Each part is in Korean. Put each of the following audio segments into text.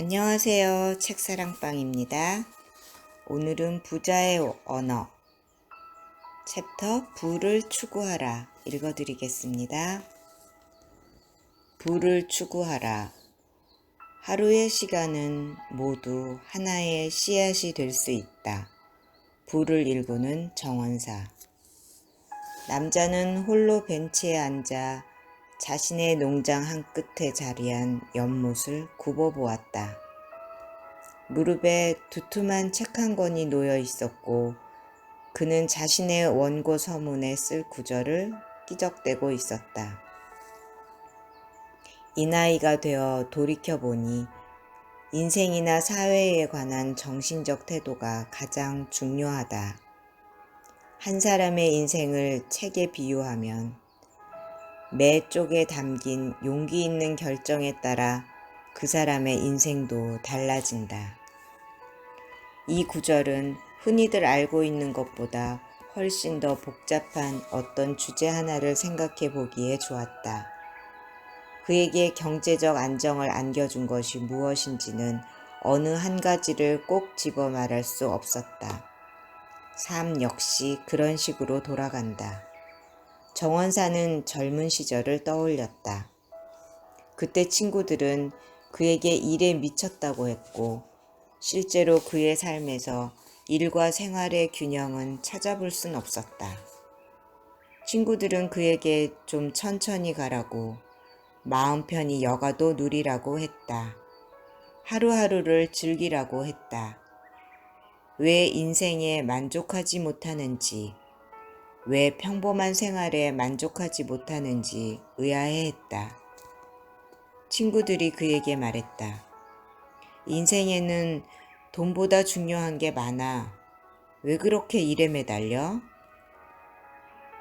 안녕하세요. 책사랑방입니다. 오늘은 부자의 언어 챕터 부를 추구하라 읽어드리겠습니다. 부를 추구하라. 하루의 시간은 모두 하나의 씨앗이 될 수 있다. 부를 일구는 정원사. 남자는 홀로 벤치에 앉아 자신의 농장 한 끝에 자리한 연못을 굽어보았다. 무릎에 두툼한 책 한 권이 놓여 있었고 그는 자신의 원고 서문에 쓸 구절을 끼적대고 있었다. 이 나이가 되어 돌이켜보니 인생이나 사회에 관한 정신적 태도가 가장 중요하다. 한 사람의 인생을 책에 비유하면 매 쪽에 담긴 용기 있는 결정에 따라 그 사람의 인생도 달라진다. 이 구절은 흔히들 알고 있는 것보다 훨씬 더 복잡한 어떤 주제 하나를 생각해 보기에 좋았다. 그에게 경제적 안정을 안겨준 것이 무엇인지는 어느 한 가지를 꼭 집어 말할 수 없었다. 삶 역시 그런 식으로 돌아간다. 정원사는 젊은 시절을 떠올렸다. 그때 친구들은 그에게 일에 미쳤다고 했고, 실제로 그의 삶에서 일과 생활의 균형은 찾아볼 순 없었다. 친구들은 그에게 좀 천천히 가라고, 마음 편히 여가도 누리라고 했다. 하루하루를 즐기라고 했다. 왜 인생에 만족하지 못하는지, 왜 평범한 생활에 만족하지 못하는지 의아해했다. 친구들이 그에게 말했다. 인생에는 돈보다 중요한 게 많아. 왜 그렇게 일에 매달려?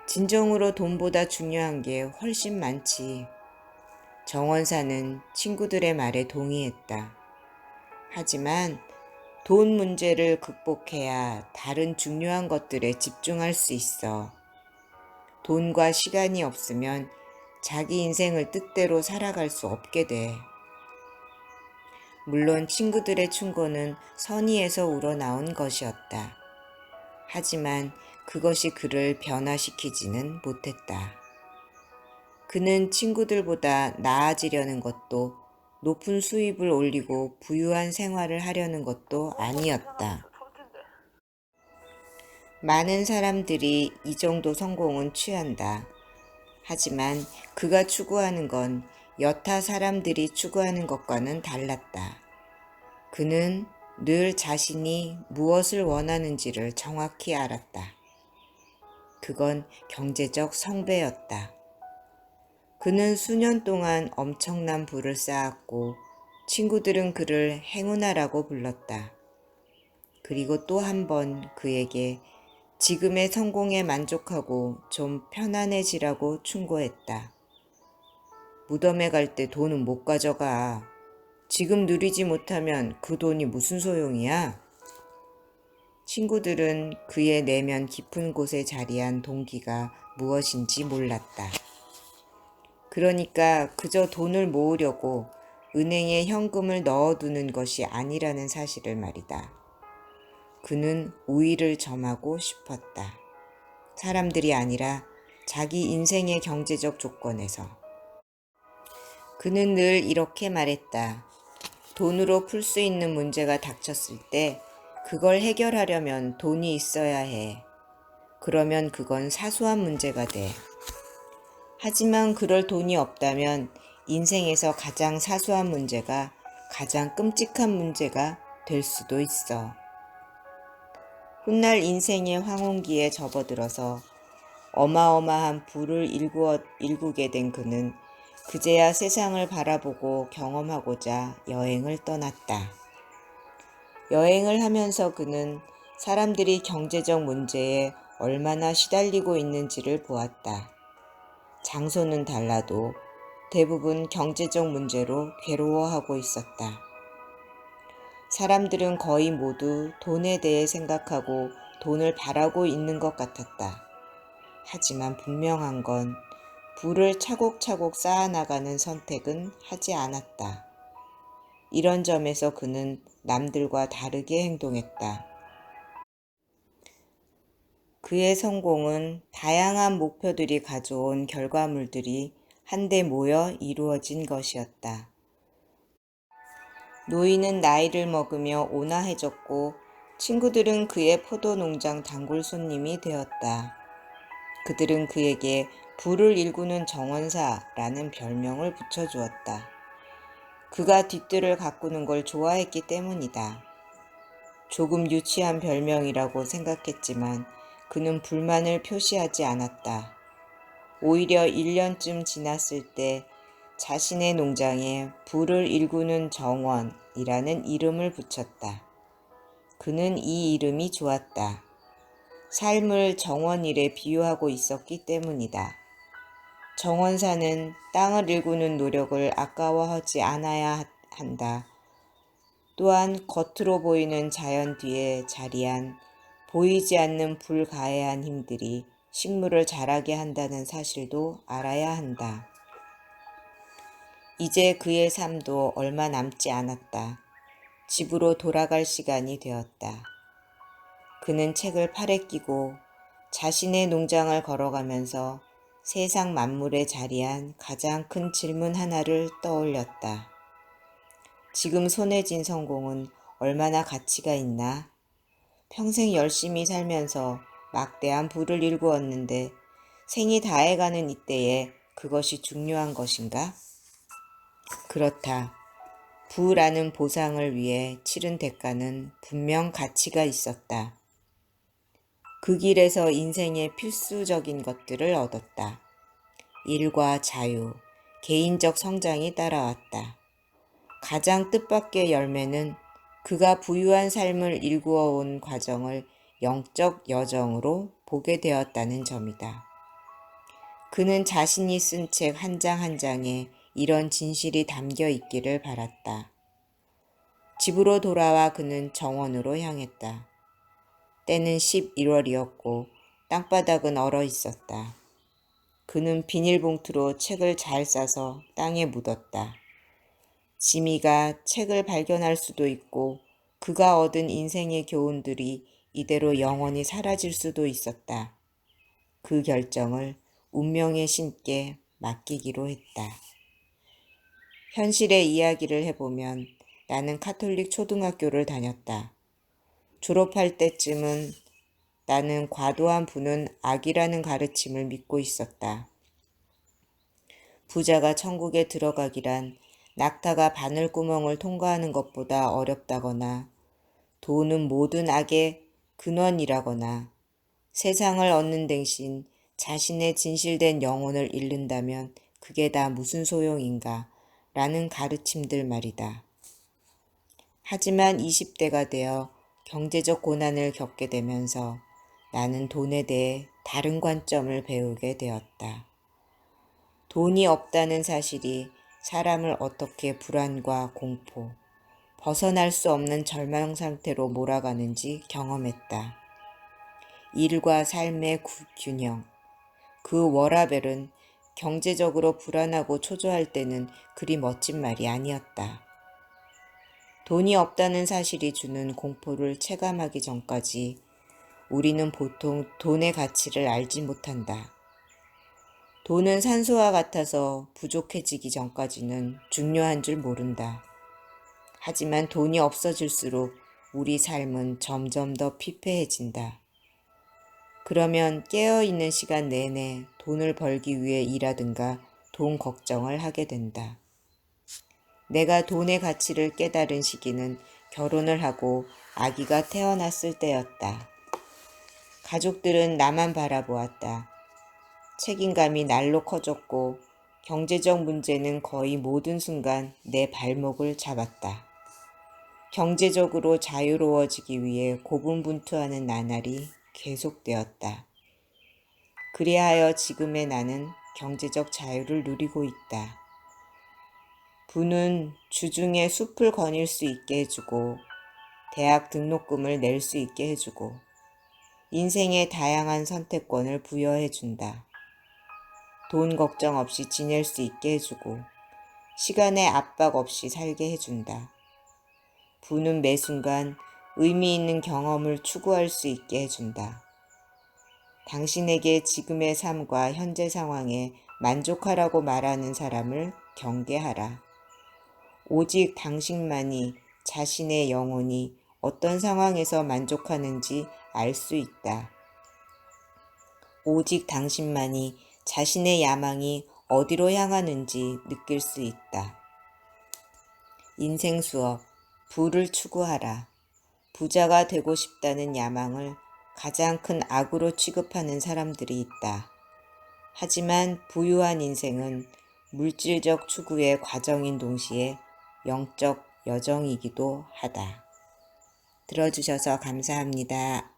진정으로 돈보다 중요한 게 훨씬 많지. 정원사는 친구들의 말에 동의했다. 하지만 돈 문제를 극복해야 다른 중요한 것들에 집중할 수 있어. 돈과 시간이 없으면 자기 인생을 뜻대로 살아갈 수 없게 돼. 물론 친구들의 충고는 선의에서 우러나온 것이었다. 하지만 그것이 그를 변화시키지는 못했다. 그는 친구들보다 나아지려는 것도 높은 수입을 올리고 부유한 생활을 하려는 것도 아니었다. 많은 사람들이 이 정도 성공은 취한다. 하지만 그가 추구하는 건 여타 사람들이 추구하는 것과는 달랐다. 그는 늘 자신이 무엇을 원하는지를 정확히 알았다. 그건 경제적 성배였다. 그는 수년 동안 엄청난 부를 쌓았고 친구들은 그를 행운아라고 불렀다. 그리고 또 한 번 그에게 지금의 성공에 만족하고 좀 편안해지라고 충고했다. 무덤에 갈 때 돈은 못 가져가. 지금 누리지 못하면 그 돈이 무슨 소용이야? 친구들은 그의 내면 깊은 곳에 자리한 동기가 무엇인지 몰랐다. 그러니까 그저 돈을 모으려고 은행에 현금을 넣어두는 것이 아니라는 사실을 말이다. 그는 우위를 점하고 싶었다. 사람들이 아니라 자기 인생의 경제적 조건에서. 그는 늘 이렇게 말했다. 돈으로 풀 수 있는 문제가 닥쳤을 때 그걸 해결하려면 돈이 있어야 해. 그러면 그건 사소한 문제가 돼. 하지만 그럴 돈이 없다면 인생에서 가장 사소한 문제가 가장 끔찍한 문제가 될 수도 있어. 훗날 인생의 황혼기에 접어들어서 어마어마한 부를 일구어, 일구게 된 그는 그제야 세상을 바라보고 경험하고자 여행을 떠났다. 여행을 하면서 그는 사람들이 경제적 문제에 얼마나 시달리고 있는지를 보았다. 장소는 달라도 대부분 경제적 문제로 괴로워하고 있었다. 사람들은 거의 모두 돈에 대해 생각하고 돈을 바라고 있는 것 같았다. 하지만 분명한 건 부를 차곡차곡 쌓아나가는 선택은 하지 않았다. 이런 점에서 그는 남들과 다르게 행동했다. 그의 성공은 다양한 목표들이 가져온 결과물들이 한데 모여 이루어진 것이었다. 노인은 나이를 먹으며 온화해졌고 친구들은 그의 포도 농장 단골 손님이 되었다. 그들은 그에게 불을 일구는 정원사라는 별명을 붙여주었다. 그가 뒷뜰을 가꾸는 걸 좋아했기 때문이다. 조금 유치한 별명이라고 생각했지만 그는 불만을 표시하지 않았다. 오히려 1년쯤 지났을 때 자신의 농장에 불을 일구는 정원이라는 이름을 붙였다. 그는 이 이름이 좋았다. 삶을 정원일에 비유하고 있었기 때문이다. 정원사는 땅을 일구는 노력을 아까워하지 않아야 한다. 또한 겉으로 보이는 자연 뒤에 자리한 보이지 않는 불가해한 힘들이 식물을 자라게 한다는 사실도 알아야 한다. 이제 그의 삶도 얼마 남지 않았다. 집으로 돌아갈 시간이 되었다. 그는 책을 팔에 끼고 자신의 농장을 걸어가면서 세상 만물에 자리한 가장 큰 질문 하나를 떠올렸다. 지금 손에 쥔 성공은 얼마나 가치가 있나? 평생 열심히 살면서 막대한 부를 일구었는데 생이 다해가는 이때에 그것이 중요한 것인가? 그렇다. 부라는 보상을 위해 치른 대가는 분명 가치가 있었다. 그 길에서 인생의 필수적인 것들을 얻었다. 일과 자유, 개인적 성장이 따라왔다. 가장 뜻밖의 열매는 그가 부유한 삶을 일구어 온 과정을 영적 여정으로 보게 되었다는 점이다. 그는 자신이 쓴 책 한 장한 장에 이런 진실이 담겨 있기를 바랐다. 집으로 돌아와 그는 정원으로 향했다. 때는 11월이었고 땅바닥은 얼어 있었다. 그는 비닐봉투로 책을 잘 싸서 땅에 묻었다. 지미가 책을 발견할 수도 있고 그가 얻은 인생의 교훈들이 이대로 영원히 사라질 수도 있었다. 그 결정을 운명의 신께 맡기기로 했다. 현실의 이야기를 해보면 나는 카톨릭 초등학교를 다녔다. 졸업할 때쯤은 나는 과도한 부는 악이라는 가르침을 믿고 있었다. 부자가 천국에 들어가기란 낙타가 바늘구멍을 통과하는 것보다 어렵다거나 돈은 모든 악의 근원이라거나 세상을 얻는 대신 자신의 진실된 영혼을 잃는다면 그게 다 무슨 소용인가 라는 가르침들 말이다. 하지만 20대가 되어 경제적 고난을 겪게 되면서 나는 돈에 대해 다른 관점을 배우게 되었다. 돈이 없다는 사실이 사람을 어떻게 불안과 공포, 벗어날 수 없는 절망 상태로 몰아가는지 경험했다. 일과 삶의 균형. 그 워라벨은 경제적으로 불안하고 초조할 때는 그리 멋진 말이 아니었다. 돈이 없다는 사실이 주는 공포를 체감하기 전까지 우리는 보통 돈의 가치를 알지 못한다. 돈은 산소와 같아서 부족해지기 전까지는 중요한 줄 모른다. 하지만 돈이 없어질수록 우리 삶은 점점 더 피폐해진다. 그러면 깨어있는 시간 내내 돈을 벌기 위해 일하든가 돈 걱정을 하게 된다. 내가 돈의 가치를 깨달은 시기는 결혼을 하고 아기가 태어났을 때였다. 가족들은 나만 바라보았다. 책임감이 날로 커졌고 경제적 문제는 거의 모든 순간 내 발목을 잡았다. 경제적으로 자유로워지기 위해 고분분투하는 나날이 계속되었다. 그리하여 지금의 나는 경제적 자유를 누리고 있다. 부는 주중에 숲을 거닐 수 있게 해주고 대학 등록금을 낼 수 있게 해주고 인생의 다양한 선택권을 부여해준다. 돈 걱정 없이 지낼 수 있게 해주고 시간의 압박 없이 살게 해준다. 부는 매 순간 의미 있는 경험을 추구할 수 있게 해준다. 당신에게 지금의 삶과 현재 상황에 만족하라고 말하는 사람을 경계하라. 오직 당신만이 자신의 영혼이 어떤 상황에서 만족하는지 알 수 있다. 오직 당신만이 자신의 야망이 어디로 향하는지 느낄 수 있다. 인생 수업, 부를 추구하라. 부자가 되고 싶다는 야망을 가장 큰 악으로 취급하는 사람들이 있다. 하지만 부유한 인생은 물질적 추구의 과정인 동시에 영적 여정이기도 하다. 들어주셔서 감사합니다.